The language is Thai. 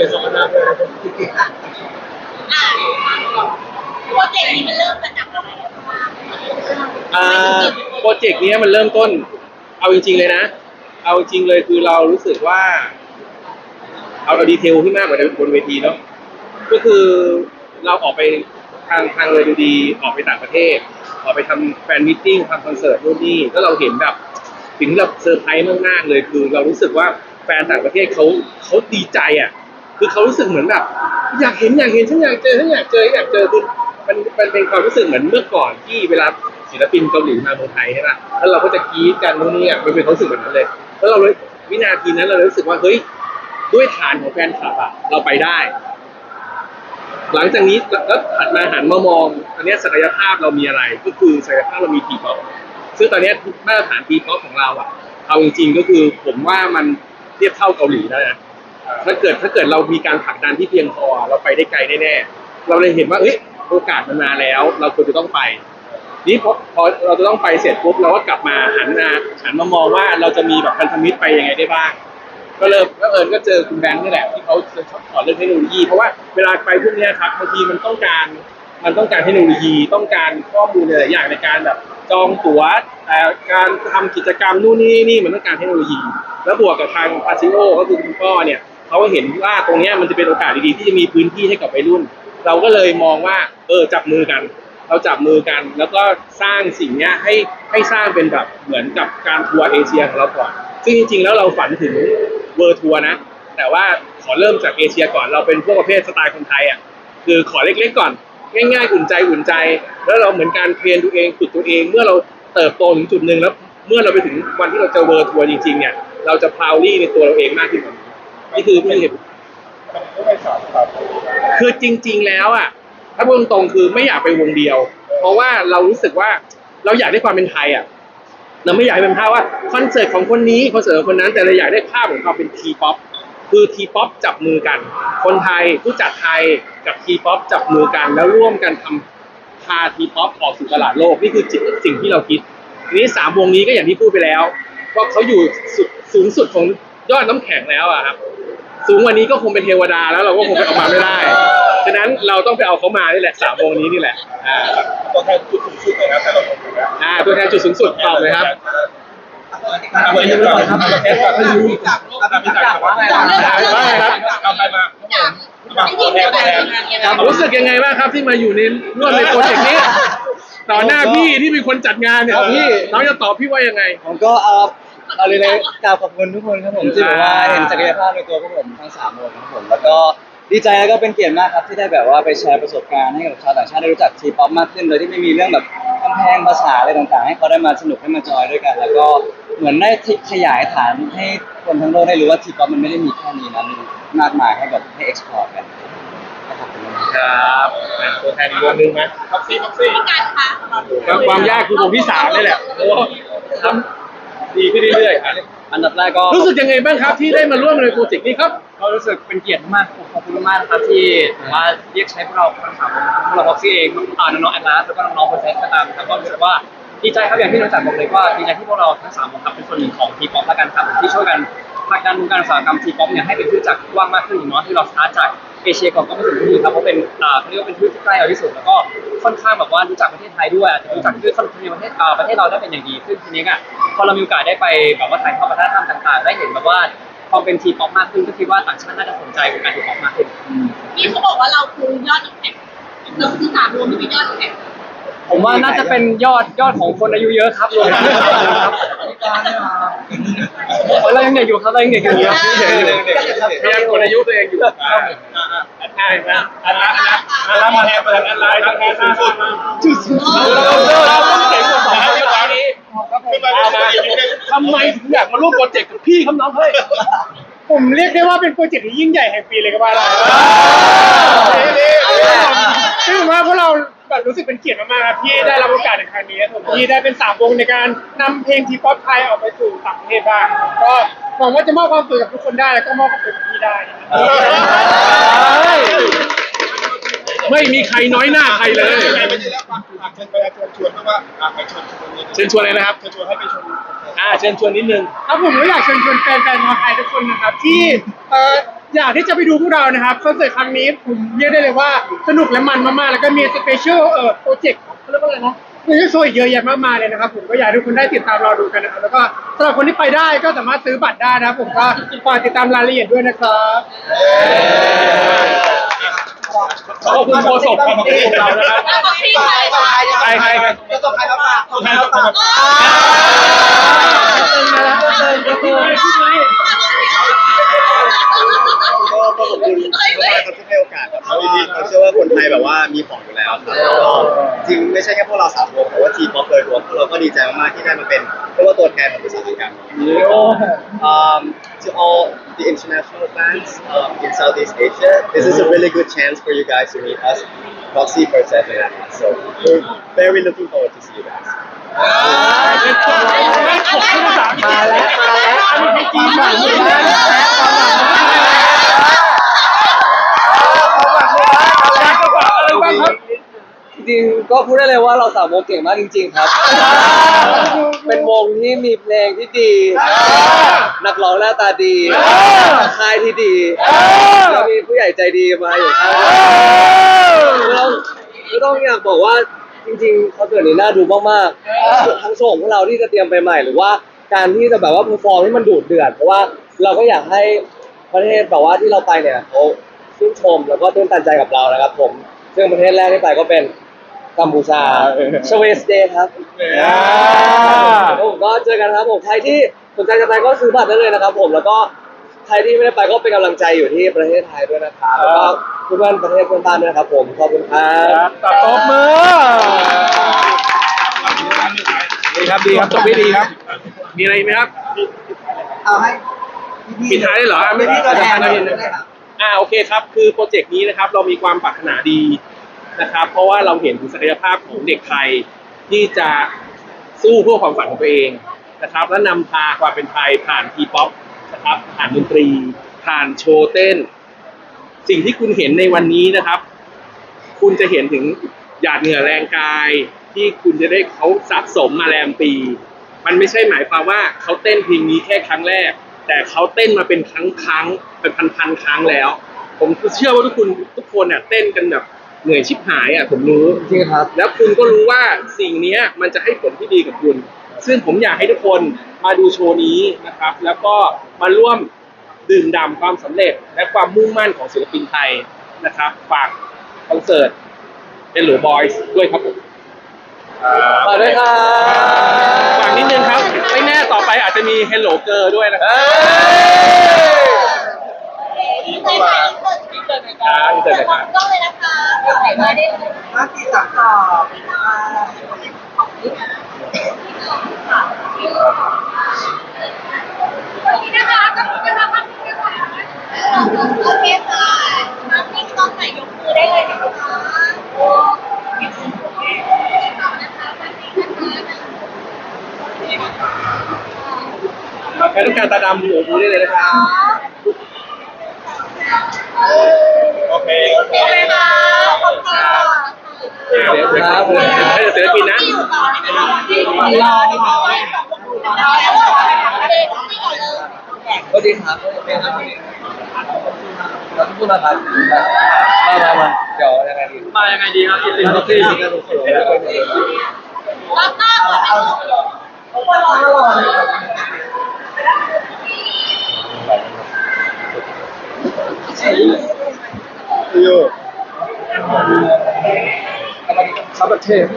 ลี่ยนสมรรถนะเลยอ่าโปรเจกต์นี้มันเริ่มมาจากอะไรอะอ่าโปรเจกต์เนี้ยมันเริ่มต้น เอาจริง ๆ เลยนะ เอาจริงเลยคือเรารู้สึกว่า เอาเอาดีเทลที่มากกว่าบนเวทีเนาะก็คือเราออกไปทางทางเลยดูดีออกไปต่างประเทศ ออกไปทำแฟนมิทติ้งทำคอนเสิร์ตนู่นนี่แล้วเราเห็นแบบสิ่งที่เราเซอร์ไพรส์มากๆเลยคือ เรารู้สึกว่าแฟนต่างประเทศเขาเขาดีใจอะ คือเขารู้สึกเหมือนแบบ อยากเห็นอยากเห็นฉันอยากเจอฉันอยากเจออยากเจอคือมันมันเป็นความรู้สึกเหมือนเมื่อก่อนที่เวลาศิลปินเกาหลีมาเมืองไทยใช่ป่ะแล้วเราก็จะกรี๊ดกันนู่นนี่อะมันเป็นความรู้สึกแบบนั้นเลย แล้วเราเลยวินาทีนั้นเราเลยรู้สึกว่าเฮ้ยด้วยฐานของแฟนคลับอะเราไปได้ หลังจากนี้แล้วถัดมาหันมามองตอนนี้ศักยภาพเรามีอะไร ก็คือศักยภาพเรามีทีป๊อปซึ่งตอนนี้มาตรฐานทีป๊อปของเราอะเอาจริงๆก็คือผมว่ามันเทียบเท่าเกาหลีแล้วนะ ถ้าเกิดถ้าเกิดเรามีการผลักดันที่เพียงพอเราไปได้ไกลแน่ๆเราเลยเห็นว่าเอ้ยโอกาสมันมาแล้ว เราควรจะต้องไปนี่พอพอเราจะต้องไปเสร็จปุ๊บเราก็กลับมาหันมาหันมามองว่าเราจะมีแบบพันธมิตรไปยังไงได้บ้าง ก็เริ่มก็เอิญก็เจอคุณแบงค์นี่แหละที่เขาชอบสอนเรื่องเทคโนโลยี เพราะว่าเวลาไปพวกเนี้ยครับบางทีมันต้องการมันต้องการเทคโนโลยีต้องการข้อมูลหลายๆอย่างในการแบบจองตั๋วแต่การทำกิจกรรมนู่นนี่นี่มันต้องการเทคโนโลยี แล้วบวกกับทางพาซิโอก็คือคุณพ่อเนี่ย เขาก็เห็นว่าตรงนี้มันจะเป็นโอกาสดีๆที่จะมีพื้นที่ให้กับวัยรุ่น เราก็เลยมองว่าเออจับมือกัน เราจับมือกัน แล้วก็สร้างสิ่งนี้ให้ให้สร้างเป็นแบบเหมือนกับการทัวร์เอเชียของเราก่อนซึ่งจริงๆแล้วเราฝันถึงเวอร์ทัวร์นะ แต่ว่าขอเริ่มจากเอเชียก่อนเราเป็นพวกประเภทสไตล์คนไทยอะคือขอเล็กๆก่อน ง่ายๆอุ่นใจอุ่นใจ แล้วเราเหมือนการเทรนตัวเองฝึกตัวเอง เมื่อเราเติบโตถึงจุดหนึ่งแล้ว เมื่อเราไปถึงวันที่เราจอเวอร์ทัวร์จริงๆเนี่ยเราจะพาวลี่ในตัวเราเองมากขึ้นกว่านี้ นี่คือนี่คือเหตุผลก็นคือจริง ๆ แล้วอะ ถ้าพูดตรงๆคือไม่อยากไปวงเดียว เพราะว่าเรารู้สึกว่าเราอยากได้ความเป็นไทยอะเราไม่อยากให้เป็นภาพว่าคอนเสิร์ตของคนนี้คอนเสิร์ตของคนนั้นแต่เราอยากได้ภาพของความเป็นทีป๊อปคือทีป๊อปจับมือกัน คนไทยผู้จัดไทยกับทีป๊อปจับมือกัน แล้วร่วมกันทำพาทีป๊อปออกสู่ตลาดโลกนี่คือสิ่งที่เราคิดทีนี้สามวงนี้ก็อย่างที่พูดไปแล้วว่าเขาอยู่สูงสุดของยอดน้ำแข็งแล้วอะครับ สูงกวันนี้ก็คงเป็นเทวดาแล้วเราก็คงไปเอามาไม่ได้ ฉะนั้นเราต้องไปเอาเขามานี่แหละสามวงนี้นี่แหละ อ่าตัวแทนจุดสูงสุดเลยนะแต่ละคนนะอ่าตัวแทนจุดสูงสุดตอบเลยครับเอาไปยังไงครับเอาไปยังไงครับเอาไปจับว่าไงว่าไงครับเอาไปมาจากมาไม่ตัยิวนแทนตัวตัวแทแทนนยังไงรู้สึกยังไงบ้างครับที่มาอยู่ในร่วมในโปรเจกต์นี้ ต่อหน้าพี่ที่เป็นคนจัดงานเนี่ยพี่น้องจะตอบพี่ว่ายังไงผมก็เอา เอาเลยเลยกล่าวขอบคุณทุกคนครับผมที่แบบว่าเห็นศักยภาพในตัวพวกผมทั้งสามคนครับผมแล้วก็ดีใจแล้วก็เป็นเกียรติมากครับที่ได้แบบว่าไปแชร์ประสบการณ์ให้กับชาวต่างชาติได้รู้จักทีป๊อปมากขึ้นโดยที่ไม่มีเรื่องแบบกำแพงภาษาอะไรต่างๆ ให้เขาได้มาสนุกให้มาจอยด้วยกัน แล้วก็เหมือนได้ขยายฐานให้คนทั้งโลกได้รู้ว่าทีป๊อปมันไม่ได้มีแค่นี้นะมีมากมายให้แบบให้ explore กันก็ขอบคุณมากครับอะตัวแทนอีกวงหนึ่งไหมท็อปซี่ท็อปซี่พี่การคะครับความยากคือวงที่สามนี่แหละโอ้ทำ ดีขึ้นเรื่อยๆครับอันดับแรกก็รู้สึกยังไงบ้างครับที่ได้มาร่วมในโปรเจกต์นี้ครับ ก็รู้สึกเป็นเกียรติมากขอบคุณมากนะครับที่ว่าเรียกใช้พวกเราทั้งสามคนพวกเราพ็อกซี่เองอ่าน้องๆแอดลาสแล้วก็น้องๆโปรเซสก็ตามครับก็รู้สึกว่าดีใจครับอย่างที่น้องจักรบอกเลยว่าดีใจที่พวกเราทั้งสามคนครับเป็นส่วนหนึ่งของทีป๊อปละกันครับที่ช่วยกันผลักดันวงการอุตสาหกรรมทีป๊อปเนี่ยให้เป็นที่รู้จักกว้างมากขึ้นอย่างน้อยที่เราสตาร์ทจาก เอเชียก่อนก็ไม่ถึงที่นี่ครับเพราะเป็นอ่าเขาเรียกว่าเป็นที่ที่ใกล้เราที่สุดแล้วก็ค่อนข้างแบบว่ารู้จักประเทศไทยด้วยอาจจะรู้จักด้วยคนในประเทศอ่าประเทศเราได้เป็นอย่างดีซึ่งทีนี้อะพอเรามีโอกาสได้ไปแบบว่าถ่ายทอดวัฒนธรรมต่างๆ ได้เห็นแบบว่าความเป็นทีป๊อปมากขึ้นก็คิดว่าต่างชาติน่าจะสนใจวงการทีป๊อปมากขึ้นพี่เขาบอกว่าเราคือยอดน้ำแข็งเราคือสามรวมที่เป็นยอดน้ำแข็งผมว่าน่าจะเป็นยอดยอดของคนอายุเยอะครับรวมกันครับเรายังเด็กอยู่ครับเรายังเด็กอยู่ครับ พยายามกดอายุตัวเองอยู่อ่าอ่าอ่าใช่ไหมอันะอันละอันละมาแทนมาแทนอันละอันละสูงสุดเราต้องเก่งกว่าสองคนตอนนี้ขึ้นมาขึ้นมาอยู่ในทำไมถึงอยากมาร่วมโปรเจกต์กับพี่ครับน้องเฮ้ยผมเรียกได้ว่าเป็นโปรเจกต์ที่ยิ่งใหญ่แห่งปีเลยก็ว่าได้ซึ่งผมว่าพวกเรา แบบรู้สึกเป็นเกียรติมากๆครับที่ได้รับโอกาสในครั้งนี้ครับที่ได้เป็นสามวงในการนำเพลงทีป๊อปไทยออกไปสู่ต่างประเทศบ้างก็หวังว่าจะมอบความสุขกับทุกคนได้แล้วก็มอบความสุขกับพี่ได้นะครับไม่มีใครน้อยหน้าใครเลยใครไม่ได้แล้วฝากฝากเชิญไปเชิญชวนเพราะว่าอ่าไปชวนชวนเชิญชวนเลยนะครับ เชิญชวนให้ไปชมอ่าเชิญชวนนิดนึง ครับผมก็อยากเชิญชวนแฟนๆชาวไทยทุกคนนะครับที่เอ่อ อยากที่จะไปดูพวกเรานะครับคอนเสิร์ตครั้งนี้ผมเรียกได้เลยว่าสนุกและมันมากๆแล้วก็มีสเปเชียลเอ่อโปรเจกต์เขาเรียกว่าอะไรนะมีโชว์อีกเยอะแยะมากมายเลยนะครับผมก็อยากให้ทุกคนได้ติดตามรอดูกันนะครับแล้วก็สำหรับคนที่ไปได้ก็สามารถซื้อบัตรได้นะครับผมก็ฝากติดตามรายละเอียดด้วยนะครับขอบคุณโฆษกของเรานะครับแล้วก็พี่ชายค่ะใครใครใครจะต้องใครมาฝากใคร มากๆที่ได้มาเป็นเรียกว่าตัวแทนของอุตสาหกรรม Um, to all the international fans um, in Southeast Asia, this is a really good chance for you guys to meet us, Roxy, Persev, and Atlas. So we're very looking forward to see you guys. มาแล้วมาแล้วอันนี้จีนหวังเลย ก็พูดได้เลยว่าเราสามวงเก่งมากจริง ๆ ครับ เป็นวงที่มีเพลงที่ดี นักร้องหน้าตาดีค่ายที่ดีแล้วมีผู้ใหญ่ใจดีมาอยู่ข้างคือเราคือต้องอยากบอกว่าจริงๆคอนเสิร์ตนี้น่าดูมากๆทั้งโชว์ของพวกเราที่จะเตรียมไปใหม่หรือว่าการที่จะแบบว่าเพอร์ฟอร์มให้มันดูดเดือดเพราะว่าเราก็อยากให้ประเทศแบบว่าที่เราไปเนี่ยเขาชื่นชมแล้วก็ตื่นตันใจกับเรานะครับผม ซึ่งประเทศแรกที่ไปก็เป็น กัมพูชาชเวสเดย์ครับแล้วผมก็เจอกันครับผมใครที่สนใจจะไปก็ซื้อบัตรได้เลยนะครับ ผมแล้วก็ใครที่ไม่ได้ไปก็เป็นกำลังใจอยู่ที่ประเทศไทยด้วยนะครับแล้วก็เพื่อนๆประเทศเพื่อนบ้านด้วยนะครับ ผมขอบคุณครับตัดตบมือดีครับดีครับจบไม่ดีครับ มีอะไรอีกไหมครับเอาให้ปิดท้ายได้เหรออะไม่พี่พี่ตัวแทนนะเลพี่ยนะได้ครับอ่าโอเคครับ คือโปรเจกต์นี้นะครับ เรามีความปรารถนาดี นะครับ เพราะว่าเราเห็นถึงศักยภาพของเด็กไทยที่จะสู้เพื่อความฝันของตัวเองนะครับ และนำพาความเป็นไทยผ่านทีป๊อปนะครับผ่านดนตรี ผ่านโชว์เต้น สิ่งที่คุณเห็นในวันนี้นะครับ คุณจะเห็นถึงหยาดเหงื่อแรงกาย ที่คุณจะได้เขาสะสมมาแรมปี มันไม่ใช่หมายความว่าเขาเต้นเพลงนี้แค่ครั้งแรก แต่เขาเต้นมาเป็นครั้งครั้งเป็นพันพันๆครั้งแล้ว ผมเชื่อว่าทุกคนทุกคนน่ะเต้นกันแบบ เหนื่อยชิบหายอะผมรู้ จริงครับ แล้วคุณก็รู้ว่าสิ่งเนี้ยมันจะให้ผลที่ดีกับคุณ ซึ่งผมอยากให้ทุกคนมาดูโชว์นี้นะครับ แล้วก็มาร่วมดื่มด่ำความสำเร็จ และความมุ่งมั่นของศิลปินไทยนะครับ ฝากคอนเสิร์ต Hello Boys ด้วยครับผมฝากด้วยครับ ฝากนิดนึงครับ ไม่แน่ต่อไปอาจจะมี Hello Girl ด้วยนะครับ ดีใจไหมดีใจไหม ครับดีใจไหมครับ ต้องเลยนะคะ ถ่ายมาได้เลยมาสี่สามต่ออ่านี่นะคะก็จะทำให้โอเคค่ะมาที่กล้องไหนยกมือได้เลยนะคะโอ้ยกมือต่อนะคะมาที่นะคะใครต้องการตาดำโอ้โหได้เลยนะครับโอเค ครับให้ศิลปินนะที่อยู่ต่อนะคะที่อยู่ต่อรอดีกว่าแล้วเด็กที่ก่อนเลยสวัสดีครับเป็นอะไรเราทุกคนนะครับมามามาเดี๋ยวยังไงดีมายังไงดีครับอินลินซี่รับหน้าก่อนนะ See you. ครับประเท ศ